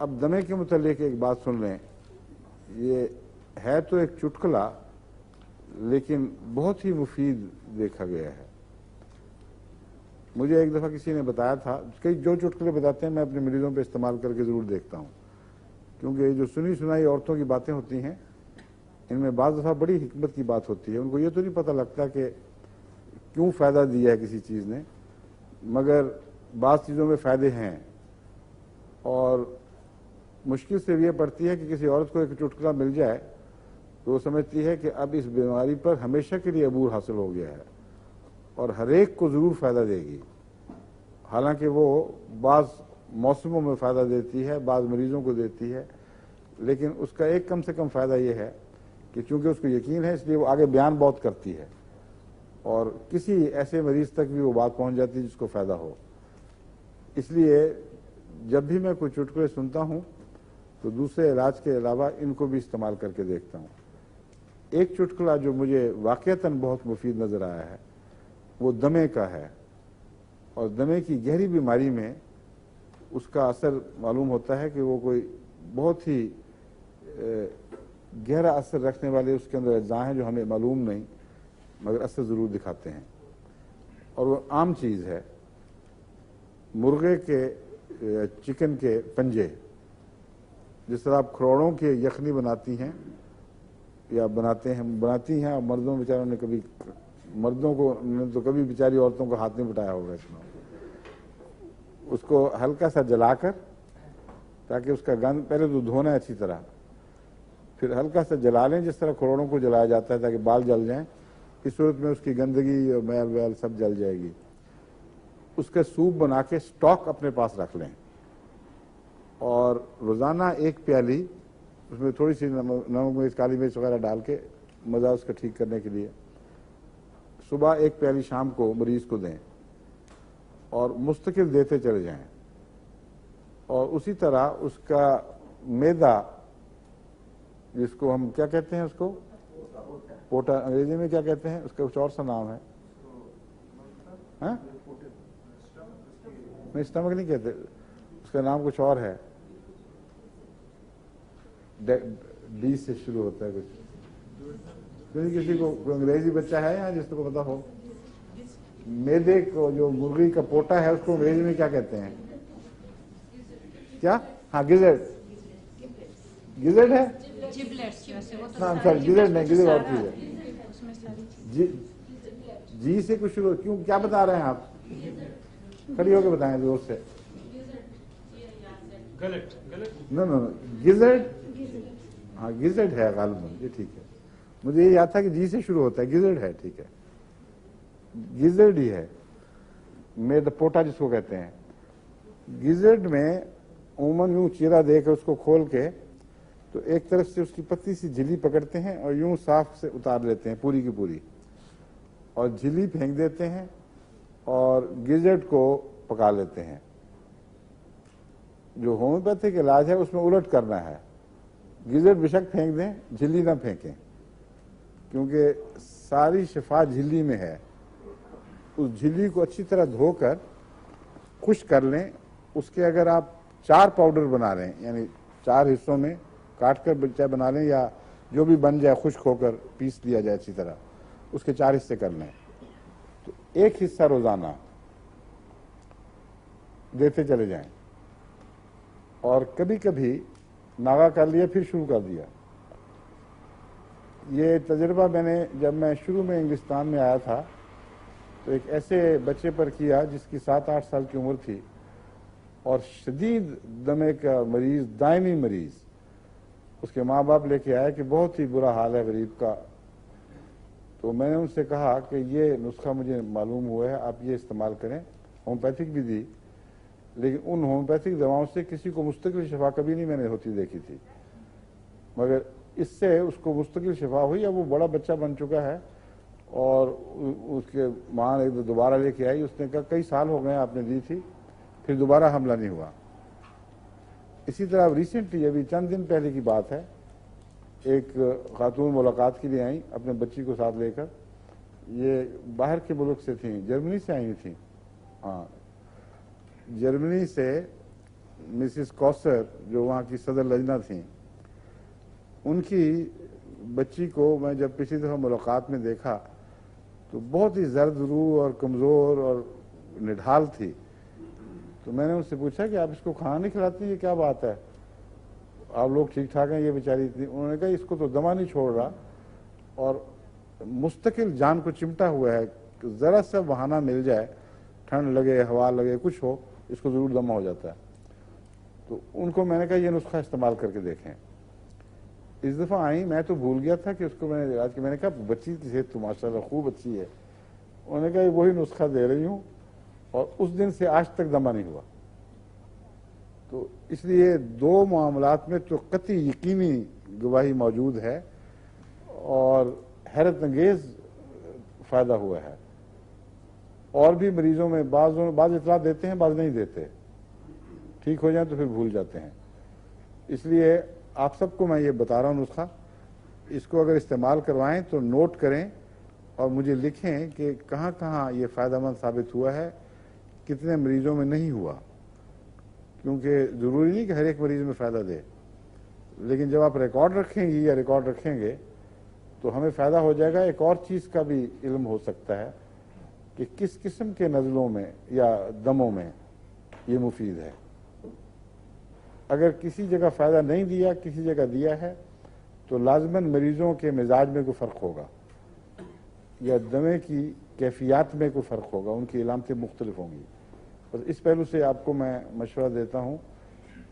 अब दमे के मुतलिक एक बात सुन लें। ये है तो एक चुटकुला, लेकिन बहुत ही मुफीद देखा गया है। मुझे एक दफ़ा किसी ने बताया था, कई जो चुटकुले बताते हैं, मैं अपने मरीजों पे इस्तेमाल करके ज़रूर देखता हूँ। क्योंकि जो सुनी सुनाई औरतों की बातें होती हैं, इनमें बाज़ दफ़ा बड़ी हिकमत की बात होती है। उनको ये तो नहीं पता लगता कि क्यों फ़ायदा दिया है किसी चीज़ ने, मगर बाज़ चीज़ों में फ़ायदे हैं। और मुश्किल से ये पड़ती है कि किसी औरत को एक चुटकुला मिल जाए तो वो समझती है कि अब इस बीमारी पर हमेशा के लिए अबूर हासिल हो गया है और हर एक को ज़रूर फ़ायदा देगी। हालाँकि वो बाज़ मौसमों में फ़ायदा देती है, बाज़ मरीज़ों को देती है, लेकिन उसका एक कम से कम फ़ायदा ये है कि चूँकि उसको यकीन है, इसलिए वो आगे बयान बहुत करती है और किसी ऐसे मरीज़ तक भी वो बात पहुँच जाती है जिसको फ़ायदा हो। इसलिए जब भी मैं कोई चुटकुले सुनता हूँ तो दूसरे इलाज के अलावा इनको भी इस्तेमाल करके देखता हूँ। एक चुटकुला जो मुझे वाक़ता बहुत मुफीद नज़र आया है, वो दमे का है। और दमे की गहरी बीमारी में उसका असर मालूम होता है कि वो कोई बहुत ही गहरा असर रखने वाले उसके अंदर अज्जा हैं जो हमें मालूम नहीं, मगर असर ज़रूर दिखाते हैं। और वो आम चीज़ है, मुर्गे के चिकन के पंजे। जिस तरह आप खरोड़ों के यखनी बनाती हैं, या बनाते हैं, बनाती हैं और मर्दों बेचारों ने कभी, मर्दों को, ने तो कभी बेचारी औरतों को हाथ नहीं बिठाया होगा इसमें। उसको हल्का सा जलाकर, ताकि उसका गंध, पहले तो धोना है अच्छी तरह, फिर हल्का सा जला लें, जिस तरह खरोड़ों को जलाया जाता है, ताकि बाल जल जाएँ, इस सूरत में उसकी गंदगी और मैल वैल सब जल जाएगी। उसका सूप बना के स्टॉक अपने पास रख लें। और रोज़ाना एक प्याली, उसमें थोड़ी सी नमक मिर्च, काली मिर्च वगैरह डाल के मज़ा उसका ठीक करने के लिए सुबह एक प्याली शाम को मरीज़ को दें और मुस्तकिल देते चले जाएँ। और उसी तरह उसका मैदा, जिसको हम क्या कहते हैं उसको? पोटा, अंग्रेज़ी में क्या कहते हैं? उसका कुछ और सा नाम है। हाँ? नहीं स्टमक नहीं कहते, उसका नाम कुछ और है। डी से शुरू होता है कुछ। क्योंकि किसी को अंग्रेज़ी बच्चा है यहाँ जिसको पता हो? मेदे को जो मुर्गी का पोटा है उसको अंग्रेज़ी में क्या कहते हैं? क्या? हाँ गिजर्ड। गिजर्ड है? हाँ। सॉरी गिजर्ड नहीं गिजर्ड और चीज़ है। जी जी से कुछ शुरू क्यों क्या बता रहे हैं आप? खड़ी होकर बताएँ ज़ोर से। गलत गलत। नो नो गिजर्ड हाँ गिजर्ड है गालबन ये ठीक है। मुझे ये याद था कि जी से शुरू होता है गिजेड है, ठीक है। गिजेड ही है। मेद पोटा जिसको कहते हैं। गिजेड में उमन यूँ चीरा देकर उसको खोल के तो एक तरफ़ से उसकी पत्ती सी झिली पकड़ते हैं और यूँ साफ़ से उतार लेते हैं, पूरी की पूरी। और झिली फेंक देते हैं और गिजर्ड को पका लेते हैं। जो होम्योपैथिक इलाज है, उसमें उलट करना है। गिजर्ड बेशक फेंक दें, झिल्ली ना फेंकें, क्योंकि सारी शिफा झिल्ली में है। उस झिल्ली को अच्छी तरह धोकर खुश कर लें। उसके अगर आप चार पाउडर बना लें, यानी चार हिस्सों में काट कर चाहे बना लें या जो भी बन जाए, खुश्क होकर पीस लिया जाए अच्छी तरह, उसके चार हिस्से कर लें। तो एक हिस्सा रोज़ाना देते चले जाएँ। और कभी कभी नागा कर लिया, फिर शुरू कर दिया। ये तजर्बा मैंने, जब मैं शुरू में इंग्लिस्तान में आया था तो एक ऐसे बच्चे पर किया जिसकी सात आठ साल की उम्र थी, और शदीद दमे का मरीज़ दायमी मरीज़, उसके माँ बाप लेके आए कि बहुत ही बुरा हाल है गरीब का। तो मैंने उनसे कहा कि ये नुस्खा मुझे मालूम हुआ है, आप ये इस्तेमाल करें। होम्योपैथिक भी दी। लेकिन उन होम्योपैथिक दवाओं से किसी को मुस्तकिल शफा कभी नहीं मैंने होती देखी थी। मगर इससे उसको मुस्तकिल शफा हुई अब वो बड़ा बच्चा बन चुका है और उसके माँ ने दोबारा लेके आई। उसने कहा, कई साल हो गए आपने दी थी, फिर दोबारा हमला नहीं हुआ। इसी तरह रिसेंटली अभी चंद दिन पहले की बात है। एक खातून मुलाकात के लिए आई अपने बच्ची को साथ लेकर। ये बाहर के मुल्क से थी, जर्मनी से आई थी। हाँ जर्मनी से मिसिस कौसर जो वहाँ की सदर लजना थी, उनकी बच्ची को मैं जब पिछली दफ़ा मुलाकात में देखा तो बहुत ही जर्द रू और कमज़ोर और निढाल थी। तो मैंने उनसे पूछा कि आप इसको खाना नहीं खिलाती, ये क्या बात है? आप लोग ठीक ठाक हैं, ये बेचारी थी उन्होंने कहा, इसको तो दमा नहीं छोड़ रहा। और मुस्तकिल जान को चिमटा हुआ है ज़रा सा बहाना मिल जाए, ठंड लगे, हवा लगे, कुछ हो इसको ज़रूर दमा हो जाता है। तो उनको मैंने कहा, ये नुस्खा इस्तेमाल करके देखें। इस दफ़ा आई, मैं तो भूल गया था कि उसको मैंने आज के, मैंने कहा, बच्ची की सेहत तो माशाल्लाह खूब अच्छी है। उन्होंने कहा वही नुस्खा दे रही हूँ और उस दिन से आज तक दमा नहीं हुआ। तो इसलिए दो मामलात में तो कति यकीनी गवाही मौजूद है और हैरत अंगेज फ़ायदा हुआ है। और भी मरीजों में बाज बाज इतला देते हैं, बाज नहीं देते। ठीक हो जाए तो फिर भूल जाते हैं। इसलिए आप सबको मैं ये बता रहा हूँ नुस्खा, इसको अगर इस्तेमाल करवाएँ तो नोट करें और मुझे लिखें कि कहाँ कहाँ ये फ़ायदेमंद साबित हुआ है, कितने मरीजों में नहीं हुआ। क्योंकि ज़रूरी नहीं कि हर एक मरीज़ में फ़ायदा दे, लेकिन जब आप रिकॉर्ड रखेंगी या रिकॉर्ड रखेंगे तो हमें फ़ायदा हो जाएगा। एक और चीज़ का भी इल्म हो सकता है कि किस किस्म के नज़लों में या दमों में ये मुफीद है? अगर किसी जगह फ़ायदा नहीं दिया, किसी जगह दिया है तो लाजमन मरीज़ों के मिजाज में कोई फ़र्क होगा। या दमे की कैफियत में कोई फ़र्क होगा, उनकी इलामतें मुख्तलिफ़ होंगी। बस इस पहलू से आपको मैं मशवरा देता हूँ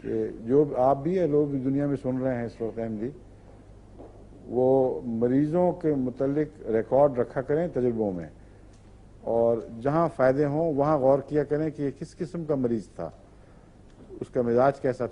कि जो आप भी या लोग भी दुनिया में सुन रहे हैं इस वक्त अहमदी वो मरीज़ों के मतलब रिकॉर्ड रखा करें तजुर्बों में। और जहाँ फ़ायदे हों, वहाँ गौर किया करें कि ये किस किस्म का मरीज़ था, उसका मिजाज कैसा